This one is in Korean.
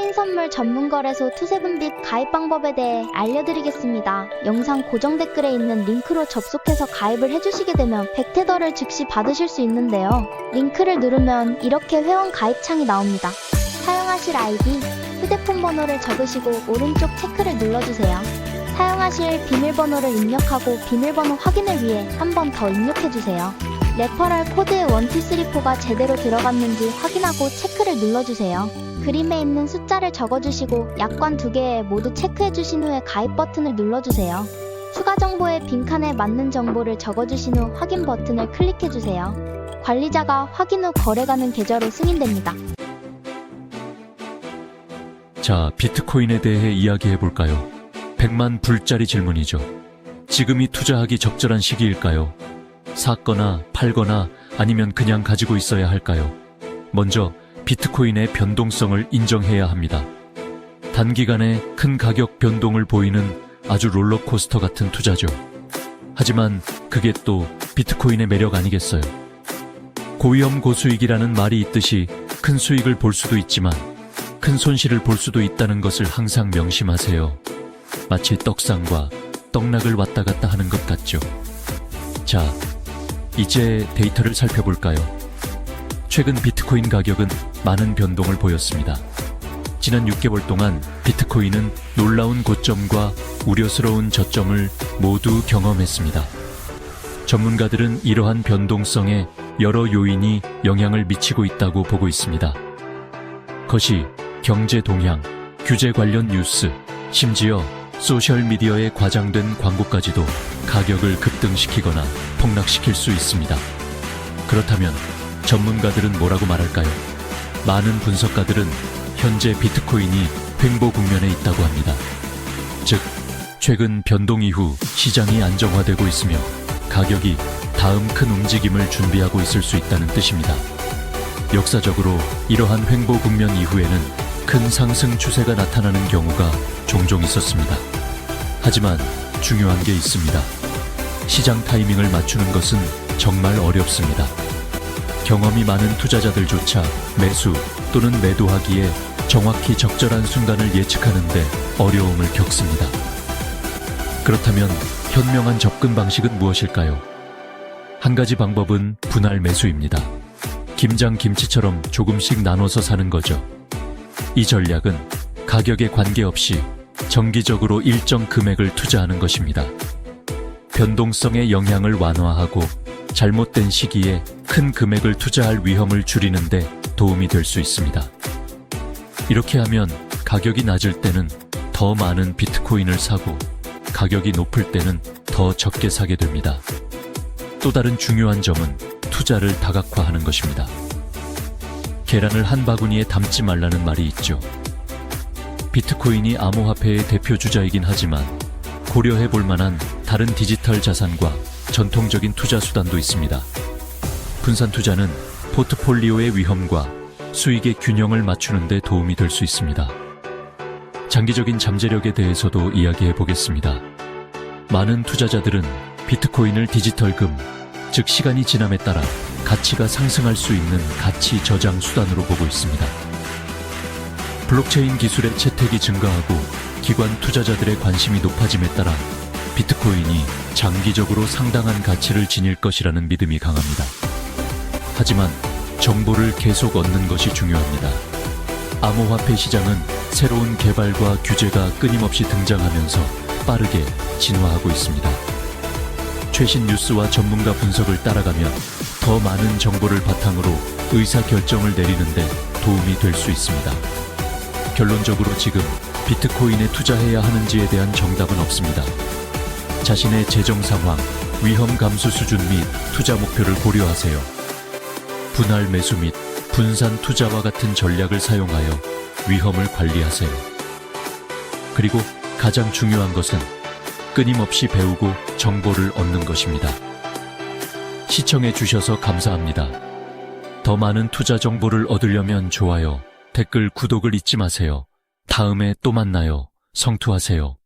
코인 선물 전문 거래소 투세븐빛 가입 방법에 대해 알려드리겠습니다. 영상 고정 댓글에 있는 링크로 접속해서 가입을 해주시게 되면 100테더를 즉시 받으실 수 있는데요. 링크를 누르면 이렇게 회원 가입 창이 나옵니다. 사용하실 아이디, 휴대폰 번호를 적으시고 오른쪽 체크를 눌러주세요. 사용하실 비밀번호를 입력하고 비밀번호 확인을 위해 한 번 더 입력해주세요. 레퍼럴 코드 1234가 제대로 들어갔는지 확인하고 체크를 눌러주세요. 그림에 있는 숫자를 적어주시고 약관 두 개에 모두 체크해주신 후에 가입 버튼을 눌러주세요. 추가 정보의 빈칸에 맞는 정보를 적어주신 후 확인 버튼을 클릭해주세요. 관리자가 확인 후 거래가는 계좌로 승인됩니다. 자, 비트코인에 대해 이야기해 볼까요? 100만 불짜리 질문이죠. 지금이 투자하기 적절한 시기일까요? 샀거나 팔거나 아니면 그냥 가지고 있어야 할까요? 먼저 비트코인의 변동성을 인정해야 합니다. 단기간에 큰 가격 변동을 보이는 아주 롤러코스터 같은 투자죠. 하지만 그게 또 비트코인의 매력 아니겠어요? 고위험 고수익이라는 말이 있듯이 큰 수익을 볼 수도 있지만 큰 손실을 볼 수도 있다는 것을 항상 명심하세요. 마치 떡상과 떡락을 왔다 갔다 하는 것 같죠. 자, 이제 데이터를 살펴볼까요? 최근 비트코인 가격은 많은 변동을 보였습니다. 지난 6개월 동안 비트코인은 놀라운 고점과 우려스러운 저점을 모두 경험했습니다. 전문가들은 이러한 변동성에 여러 요인이 영향을 미치고 있다고 보고 있습니다. 것이 경제 동향, 규제 관련 뉴스, 심지어 소셜미디어에 과장된 광고까지도 가격을 급등시키거나 폭락시킬 수 있습니다. 그렇다면 전문가들은 뭐라고 말할까요? 많은 분석가들은 현재 비트코인이 횡보 국면에 있다고 합니다. 즉, 최근 변동 이후 시장이 안정화되고 있으며 가격이 다음 큰 움직임을 준비하고 있을 수 있다는 뜻입니다. 역사적으로 이러한 횡보 국면 이후에는 큰 상승 추세가 나타나는 경우가 종종 있었습니다. 하지만 중요한 게 있습니다. 시장 타이밍을 맞추는 것은 정말 어렵습니다. 경험이 많은 투자자들조차 매수 또는 매도하기에 정확히 적절한 순간을 예측하는데 어려움을 겪습니다. 그렇다면 현명한 접근 방식은 무엇일까요? 한 가지 방법은 분할 매수입니다. 김장 김치처럼 조금씩 나눠서 사는 거죠. 이 전략은 가격에 관계없이 정기적으로 일정 금액을 투자하는 것입니다. 변동성의 영향을 완화하고 잘못된 시기에 큰 금액을 투자할 위험을 줄이는데 도움이 될 수 있습니다. 이렇게 하면 가격이 낮을 때는 더 많은 비트코인을 사고 가격이 높을 때는 더 적게 사게 됩니다. 또 다른 중요한 점은 투자를 다각화하는 것입니다. 계란을 한 바구니에 담지 말라는 말이 있죠. 비트코인이 암호화폐의 대표 주자이긴 하지만 고려해 볼 만한 다른 디지털 자산과 전통적인 투자 수단도 있습니다. 분산 투자는 포트폴리오의 위험과 수익의 균형을 맞추는 데 도움이 될 수 있습니다. 장기적인 잠재력에 대해서도 이야기해 보겠습니다. 많은 투자자들은 비트코인을 디지털금, 즉 시간이 지남에 따라 가치가 상승할 수 있는 가치 저장 수단으로 보고 있습니다. 블록체인 기술의 채택이 증가하고 기관 투자자들의 관심이 높아짐에 따라 비트코인이 장기적으로 상당한 가치를 지닐 것이라는 믿음이 강합니다. 하지만 정보를 계속 얻는 것이 중요합니다. 암호화폐 시장은 새로운 개발과 규제가 끊임없이 등장하면서 빠르게 진화하고 있습니다. 최신 뉴스와 전문가 분석을 따라가면 더 많은 정보를 바탕으로 의사 결정을 내리는데 도움이 될 수 있습니다. 결론적으로 지금 비트코인에 투자해야 하는지에 대한 정답은 없습니다. 자신의 재정 상황, 위험 감수 수준 및 투자 목표를 고려하세요. 분할 매수 및 분산 투자와 같은 전략을 사용하여 위험을 관리하세요. 그리고 가장 중요한 것은 끊임없이 배우고 정보를 얻는 것입니다. 시청해 주셔서 감사합니다. 더 많은 투자 정보를 얻으려면 좋아요, 댓글, 구독을 잊지 마세요. 다음에 또 만나요. 성투하세요.